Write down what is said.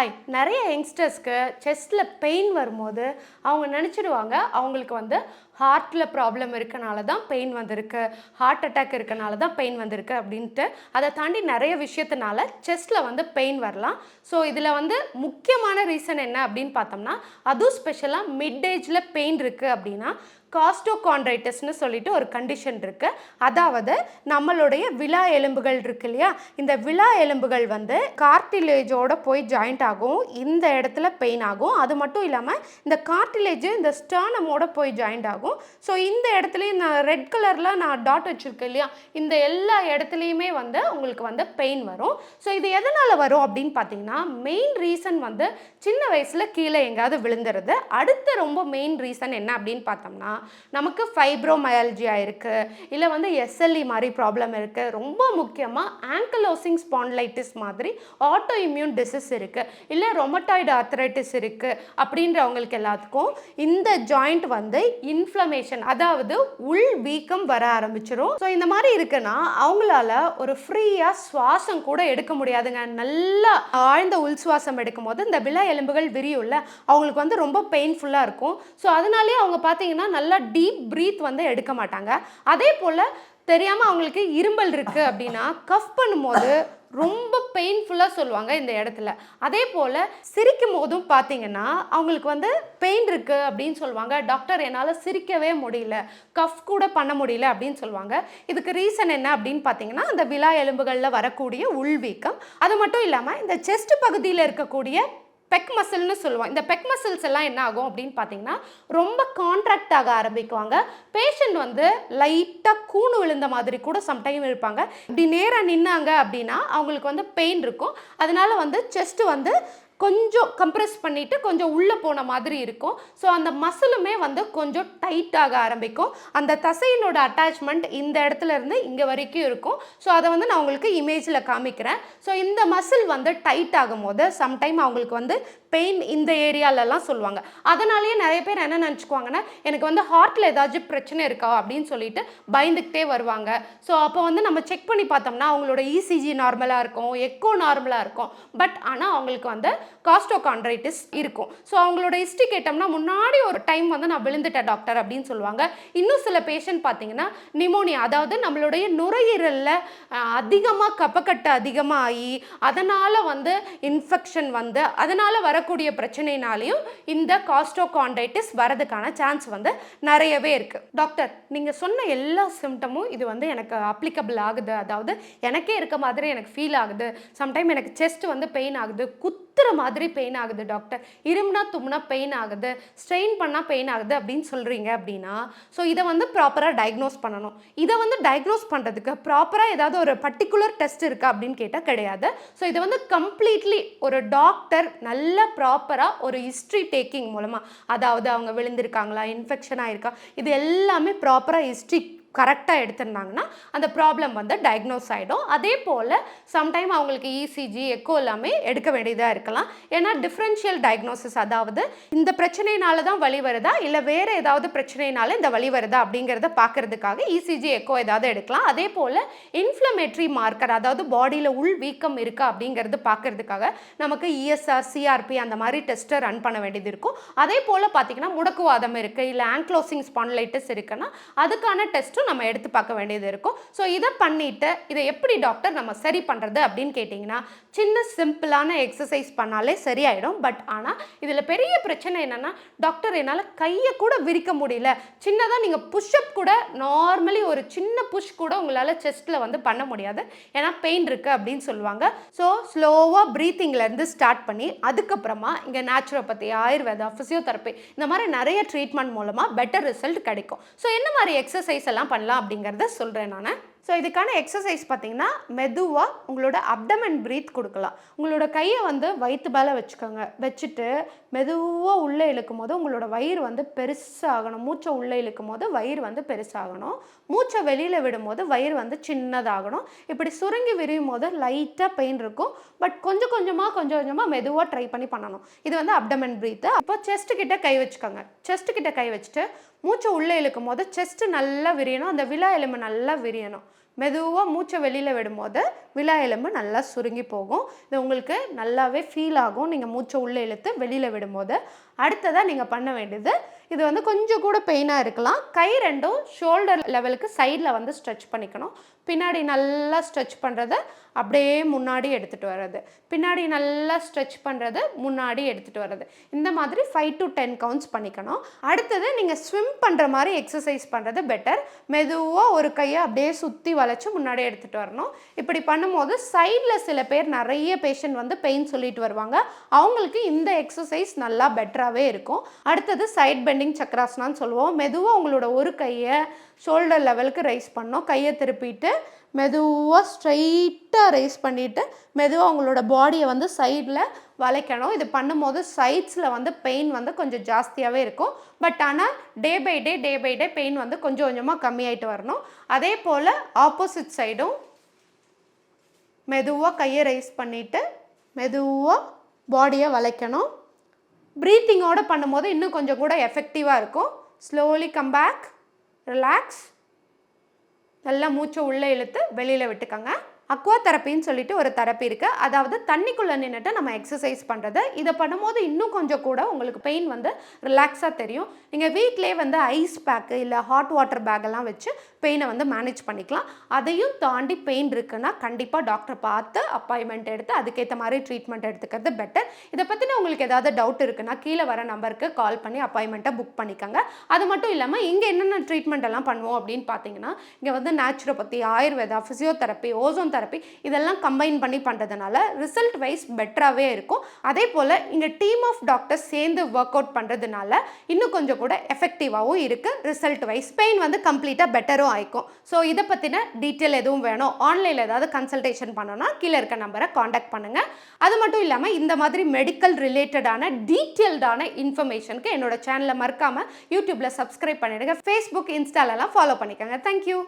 Hi நிறைய யங்ஸ்டர்ஸ்க்கு செஸ்ட்டில் pain வரும்போது அவங்க நினச்சிடுவாங்க அவங்களுக்கு வந்து ஹார்ட்டில் ப்ராப்ளம் இருக்கனால தான் பெயின் வந்திருக்கு. ஹார்ட் அட்டாக் இருக்கனால தான் பெயின் வந்திருக்கு அப்படின்ட்டு அதை தாண்டி நிறைய விஷயத்தினால செஸ்ட்டில் வந்து பெயின் வரலாம். ஸோ இதில் வந்து முக்கியமான ரீசன் என்ன அப்படின்னு பார்த்தோம்னா அதுவும் ஸ்பெஷலாக மிட் ஏஜில் பெயின் இருக்குது அப்படின்னா காஸ்டோகான்ட்ரைட்டஸ்னு சொல்லிட்டு ஒரு கண்டிஷன் இருக்குது அதாவது நம்மளுடைய விழா எலும்புகள் இருக்கு இல்லையா? இந்த விழா எலும்புகள் வந்து கார்டிலேஜோட போய் ஜாயிண்ட் ஆகும். இந்த இடத்துல பெயின் ஆகும். அது மட்டும் இல்லாமல் இந்த கார்டிலேஜ் இந்த ஸ்டர்னமோட போய் ஜாயிண்ட் ஆகும். ஸோ இந்த இடத்துலையும் நான் ரெட் கலரில் நான் டாட் வச்சுருக்கேன் இல்லையா? இந்த எல்லா இடத்துலையுமே வந்து உங்களுக்கு வந்து பெயின் வரும். ஸோ இது எதனால் வரும் அப்படின்னு பார்த்தீங்கன்னா மெயின் ரீசன் வந்து சின்ன வயசில் கீழே எங்கேயாவது விழுந்துருது. அடுத்த ரொம்ப மெயின் ரீசன் என்ன அப்படின்னு பார்த்தோம்னா நமக்கு ஃபைப்ரோமயாலஜியா இருக்குது இல்லை வந்து எஸ்எல்இ மாதிரி ப்ராப்ளம் இருக்குது ரொம்ப முக்கியமாக ஆங்கலோசிங் ஸ்பாண்ட்லைட்டிஸ் மாதிரி ஆட்டோ இம்யூன் டிசீஸ் இருக்குது இல்லை ரொமட்டாய்டு ஆர்த்தரைட்டிஸ் இருக்குது அப்படின்றவங்களுக்கு எல்லாத்துக்கும் இந்த ஜாயிண்ட் வந்து இன்ஃப்ளமேஷன் அதாவது உள் வீக்கம் வர ஆரம்பிச்சிடும் ஸோ இந்த மாதிரி இருக்குன்னா அவங்களால ஒரு ஃப்ரீயாக சுவாசம் கூட எடுக்க முடியாதுங்க. நல்லா ஆழ்ந்த உள் சுவாசம் எடுக்கும் போது இந்த விழா எலும்புகள் விரியும்ல அவங்களுக்கு வந்து ரொம்ப பெயின்ஃபுல்லாக இருக்கும். ஸோ அதனாலேயே அவங்க பார்த்தீங்கன்னா நல்லா டீப் ப்ரீத் வந்து எடுக்க மாட்டாங்க. அதே போல் தெரியாமல் அவங்களுக்கு இரும்பல் இருக்குது அப்படின்னா கஃப் பண்ணும்போது ரொம்ப பெயின்ஃபுல்லாக சொல்லுவாங்க இந்த இடத்துல. அதே போல் சிரிக்கும் போதும் பார்த்தீங்கன்னா அவங்களுக்கு வந்து பெயின் இருக்குது அப்படின்னு சொல்லுவாங்க. டாக்டர் என்னால் சிரிக்கவே முடியல. கஃப் கூட பண்ண முடியல அப்படின்னு சொல்லுவாங்க. இதுக்கு ரீசன் என்ன அப்படின்னு பார்த்தீங்கன்னா அந்த விழா எலும்புகளில் வரக்கூடிய உள்வீக்கம் அது மட்டும் இல்லாமல் இந்த செஸ்ட் பகுதியில் இருக்கக்கூடிய பெக் மசில்னு சொல்லுவோம். இந்த பெக் மசில்ஸ் எல்லாம் என்ன ஆகும் அப்படின்னு பார்த்தீங்கன்னா ரொம்ப கான்ட்ராக்ட் ஆக ஆரம்பிக்குவாங்க. பேஷண்ட் வந்து லைட்டாக கூணு விழுந்த மாதிரி கூட சம்டைம் இருப்பாங்க. இப்படி நேராக நின்னாங்க அப்படின்னா அவங்களுக்கு வந்து பெயின் இருக்கும். அதனால வந்து செஸ்ட் வந்து கொஞ்சம் கம்ப்ரெஸ் பண்ணிவிட்டு கொஞ்சம் உள்ளே போன மாதிரி இருக்கும். ஸோ அந்த மசிலுமே வந்து கொஞ்சம் டைட் ஆக ஆரம்பிக்கும். அந்த தசையினோட அட்டாச்மெண்ட் இந்த இடத்துல இருந்து இங்கே வரைக்கும் இருக்கும். ஸோ அதை வந்து நான் உங்களுக்கு இமேஜில் காமிக்கிறேன். ஸோ இந்த மசில் வந்து டைட் ஆகும் போது சம்டைம் அவங்களுக்கு வந்து பெயின் இந்த ஏரியாலலாம் சொல்லுவாங்க. அதனாலேயே நிறைய பேர் என்ன நினச்சிக்குவாங்கன்னா எனக்கு வந்து ஹார்ட்டில் ஏதாச்சும் பிரச்சனை இருக்கா அப்படின்னு சொல்லிட்டு பயந்துக்கிட்டே வருவாங்க. ஸோ அப்போ வந்து நம்ம செக் பண்ணி பார்த்தோம்னா அவங்களோட இசிஜி நார்மலாக இருக்கும் எக்கோ நார்மலாக இருக்கும். பட் ஆனால் அவங்களுக்கு வந்து காஸ்டோகாண்ட்ரைட்டிஸ் இருக்கும். ஸோ அவங்களோட ஹிஸ்ட்ரி கேட்டோம்னா முன்னாடி ஒரு டைம் வந்து நான் விழுந்துட்டேன் டாக்டர் அப்படின்னு சொல்லுவாங்க. இன்னும் சில பேஷண்ட் பார்த்தீங்கன்னா நிமோனியா அதாவது நம்மளுடைய நுரையீரலில் அதிகமாக கப்பக்கட்டு அதிகமாக ஆகி அதனால் வந்து இன்ஃபெக்ஷன் வந்து அதனால் வரக்கூடிய பிரச்சனைனாலையும் இந்த காஸ்டோகாண்ட்ரைட்டிஸ் வரதுக்கான சான்ஸ் வந்து நிறையவே இருக்குது டாக்டர் நீங்கள் சொன்ன எல்லா சிம்டமும் இது வந்து எனக்கு அப்ளிகபிள் ஆகுது. அதாவது எனக்கே இருக்க மாதிரி எனக்கு ஃபீல் ஆகுது. சம்டைம் எனக்கு செஸ்ட் வந்து பெயின் ஆகுது. குத்துற மாதிரி பெயின் ஆகுது டாக்டர் இருமுனா தும்னா பெயின் ஆகுது ஸ்ட்ரெயின் பண்ணால் பெயின் ஆகுது அப்படின்னு சொல்கிறீங்க அப்படின்னா ஸோ இதை வந்து ப்ராப்பராக டயக்னோஸ் பண்ணணும். இதை வந்து டயக்னோஸ் பண்ணுறதுக்கு ப்ராப்பராக ஏதாவது ஒரு பர்டிகுலர் டெஸ்ட் இருக்கா அப்படின்னு கேட்டால் கிடையாது. ஸோ இதை வந்து கம்ப்ளீட்லி ஒரு டாக்டர் நல்ல ப்ராப்பராக ஒரு ஹிஸ்ட்ரி டேக்கிங் மூலமாக அதாவது அவங்க விழுந்திருக்காங்களா இன்ஃபெக்ஷன் ஆகிருக்கா இது எல்லாமே ப்ராப்பராக ஹிஸ்ட்ரி கரெக்டாக எடுத்திருந்தாங்கன்னா அந்த ப்ராப்ளம் வந்து டயக்னோஸ் ஆகிடும் அதே போல் சம்டைம் அவங்களுக்கு இசிஜி எக்கோ எல்லாமே எடுக்க வேண்டியதாக இருக்கலாம். ஏன்னா டிஃப்ரென்ஷியல் டயக்னோசிஸ் அதாவது இந்த பிரச்சனையினால தான் வழி வருதா? இல்லை வேறு ஏதாவது பிரச்சனையினால இந்த வழி வருதா? அப்படிங்கிறத பார்க்கறதுக்காக இசிஜி எக்கோ ஏதாவது எடுக்கலாம். அதே போல் இன்ஃப்ளமேட்ரி மார்க்கர் அதாவது பாடியில் உள் வீக்கம் இருக்கா? அப்படிங்கிறது பார்க்கறதுக்காக நமக்கு இஎஸ்ஆர் சிஆர்பி அந்த மாதிரி டெஸ்ட்டை ரன் பண்ண வேண்டியது இருக்கும். அதே போல் பார்த்தீங்கன்னா முடக்குவாதம் இருக்குது இல்லை ஆங்க்ளோசிங் ஸ்பான்லைட்டிஸ் இருக்குன்னா அதுக்கான டெஸ்ட்டும் நம்ம எடுத்து பார்க்க வேண்டியது இருக்கும். ஸோ இதை பண்ணிவிட்டு இதை எப்படி டாக்டர் நம்ம சரி பண்ணுறது அப்படின்னு கேட்டிங்கன்னா சின்ன சிம்பிளான எக்ஸசைஸ் பண்ணாலே சரியாயிடும். பட் ஆனால் இதில் பெரிய பிரச்சனை என்னென்னா டாக்டர் என்னால் கையை கூட விரிக்க முடியல. சின்னதாக நீங்கள் புஷ்அப் கூட நார்மலி ஒரு சின்ன புஷ் கூட உங்களால் செஸ்ட்டில் வந்து பண்ண முடியாது. ஏன்னா பெயின் இருக்குது அப்படின்னு சொல்லுவாங்க. ஸோ ஸ்லோவாக ப்ரீத்திங்லேருந்து ஸ்டார்ட் பண்ணி அதுக்கப்புறமா இங்கே நேச்சுரோபதி ஆயுர்வேதா ஃபிசியோதெரப்பி இந்த மாதிரி நிறைய ட்ரீட்மெண்ட் மூலமாக பெட்டர் ரிசல்ட் கிடைக்கும். ஸோ என்ன மாதிரி எக்ஸசைஸ் எல்லாம் பண்ணலாம் அப்படிங்கிறத சொல்கிறேன் நான். ஸோ இதுக்கான எக்ஸசைஸ் பார்த்தீங்கன்னா மெதுவாக உங்களோட அப்டமன் ப்ரீத் கொடுக்கலாம். உங்களோட கையை வந்து வயிற்று மேலே வச்சுக்கோங்க. வச்சுட்டு மெதுவாக உள்ளே இழுக்கும் போது உங்களோட வயிறு வந்து பெருசாகணும். மூச்சை உள்ளே இழுக்கும் போது வயிறு வந்து பெருசாகணும். மூச்சை வெளியில் விடும்போது வயிறு வந்து சின்னதாகணும். இப்படி சுருங்கி விரியும் போது லைட்டாக பெயின் இருக்கும். பட் கொஞ்சம் கொஞ்சமாக கொஞ்சம் கொஞ்சமாக மெதுவாக ட்ரை பண்ணி பண்ணணும். இது வந்து அப்டமன் ப்ரீத்து அப்போ செஸ்ட்டு கிட்டே கை வச்சுக்கோங்க. செஸ்ட்டு கிட்டே கை வச்சுட்டு மூச்சை உள்ளே இழுக்கும் போது செஸ்ட்டு நல்லா விரியணும். அந்த விழா எலும்பு நல்லா விரியணும். மெதுவாக மூச்சை வெளியில் விடும்போது விழா எலும்பு நல்லா சுருங்கி போகும். இது உங்களுக்கு நல்லாவே ஃபீல் ஆகும். நீங்கள் மூச்சை உள்ளே இழுத்து வெளியில் விடும்போது. அடுத்ததாக நீங்கள் பண்ண வேண்டியது இது வந்து கொஞ்சம் கூட பெயினாக இருக்கலாம். கை ரெண்டும் ஷோல்டர் லெவலுக்கு சைடில் வந்து ஸ்ட்ரெச் பண்ணிக்கணும். பின்னாடி நல்லா ஸ்ட்ரெச் பண்ணுறத அப்படியே முன்னாடி எடுத்துகிட்டு வர்றது. பின்னாடி நல்லா ஸ்ட்ரெச் பண்ணுறத முன்னாடி எடுத்துகிட்டு வர்றது. இந்த மாதிரி ஃபைவ் டு டென் கவுண்ட்ஸ் பண்ணிக்கணும். அடுத்தது நீங்கள் ஸ்விம் பண்ணுற மாதிரி எக்ஸசைஸ் பண்ணுறது பெட்டர் மெதுவாக ஒரு கையை அப்படியே சுற்றி வளைச்சி முன்னாடி எடுத்துகிட்டு வரணும். இப்படி பண்ணும்போது சைடில் சில பேர் நிறைய பேஷண்ட் வந்து பெயின் சொல்லிட்டு வருவாங்க. அவங்களுக்கு இந்த எக்ஸசைஸ் நல்லா பெட்டராகவே இருக்கும். அடுத்தது சைட் பெண்டிங் சக்கராசனான்னு சொல்லுவோம். மெதுவாக உங்களோட ஒரு கையை ஷோல்டர் லெவலுக்கு ரைஸ் பண்ணோம் கையை திருப்பிட்டு மெதுவாக ஸ்ட்ரைட்டாக ரைஸ் பண்ணிவிட்டு மெதுவாக உங்களோட பாடியை வந்து சைடில் வளைக்கணும். இது பண்ணும்போது சைட்ஸில் வந்து பெயின் வந்து கொஞ்சம் ஜாஸ்தியாகவே இருக்கும். பட் ஆனால் day by day day by day pain வந்து கொஞ்சம் கொஞ்சமாக கம்மியாயிட்டு வரணும். அதே போல் ஆப்போசிட் சைடும் மெதுவாக கையை ரைஸ் பண்ணிவிட்டு மெதுவாக பாடியை வளைக்கணும். ப்ரீத்திங்கோடு பண்ணும்போது இன்னும் கொஞ்சம் கூட எஃபெக்டிவாக இருக்கும். ஸ்லோலி கம் பேக் ரிலாக்ஸ் நல்லா மூச்சை உள்ளே இழுத்து வெளியில் விட்டுக்கோங்க. அக்வா தெரப்பின்னு சொல்லிட்டு ஒரு தெரப்பி இருக்குது அதாவது தண்ணிக்குள்ளே நின்றுட்டு நம்ம எக்ஸசைஸ் பண்ணுறது இதை பண்ணும்போது இன்னும் கொஞ்சம் கூட உங்களுக்கு பெயின் வந்து ரிலாக்ஸாக தெரியும். நீங்கள் வீட்டிலே வந்து ஐஸ் பேக்கு இல்லை ஹாட் வாட்டர் பேக்கெல்லாம் வச்சு பெயினை வந்து மேனேஜ் பண்ணிக்கலாம். அதையும் தாண்டி பெயின் இருக்குன்னா கண்டிப்பாக டாக்டரை பார்த்து அப்பாயின்மெண்ட் எடுத்து அதுக்கேற்ற மாதிரி ட்ரீட்மெண்ட் எடுத்துக்கிறது பெட்டர் இதை பற்றின உங்களுக்கு ஏதாவது டவுட் இருக்குன்னா கீழே வர நம்பருக்கு கால் பண்ணி அப்பாயின்மெண்ட்டை புக் பண்ணிக்கோங்க. அது மட்டும் இல்லாமல் இங்கே என்னென்ன ட்ரீட்மெண்ட் எல்லாம் பண்ணுவோம் அப்படின்னு பார்த்தீங்கன்னா இங்கே வந்து naturopathy Ayurveda physiotherapy ozone therapy இதெல்லாம் கம்பைன் பண்ணி பண்ணுறதுனால ரிசல்ட் வைஸ் பெட்டராகவே இருக்கும். அதே போல் இங்கே டீம் ஆஃப் டாக்டர்ஸ் சேர்ந்து ஒர்க் அவுட் பண்ணுறதுனால இன்னும் கொஞ்சம் கூட எஃபெக்டிவாகவும் இருக்குது ரிசல்ட் வைஸ் பெயின் வந்து கம்ப்ளீட்டாக பெட்டரும் ஆயிக்கும். ஸோ இதை பற்றின டீட்டெயில் எதுவும் வேணும்? ஆன்லைனில் ஏதாவது கன்சல்டேஷன் பண்ணோன்னா கீழே இருக்க நம்பரை காண்டாக்ட் பண்ணுங்கள் அது மட்டும் இல்லாமல் இந்த மாதிரி மெடிக்கல் ரிலேட்டடான டீட்டெயில்டான இன்ஃபர்மேஷனுக்கு என்னோட சேனலை மறக்காமல் யூடியூப்பில் சப்ஸ்கிரைப் பண்ணிடுங்க. ஃபேஸ்புக் இன்ஸ்டாலெல்லாம் ஃபாலோ பண்ணிக்கோங்க. Thank you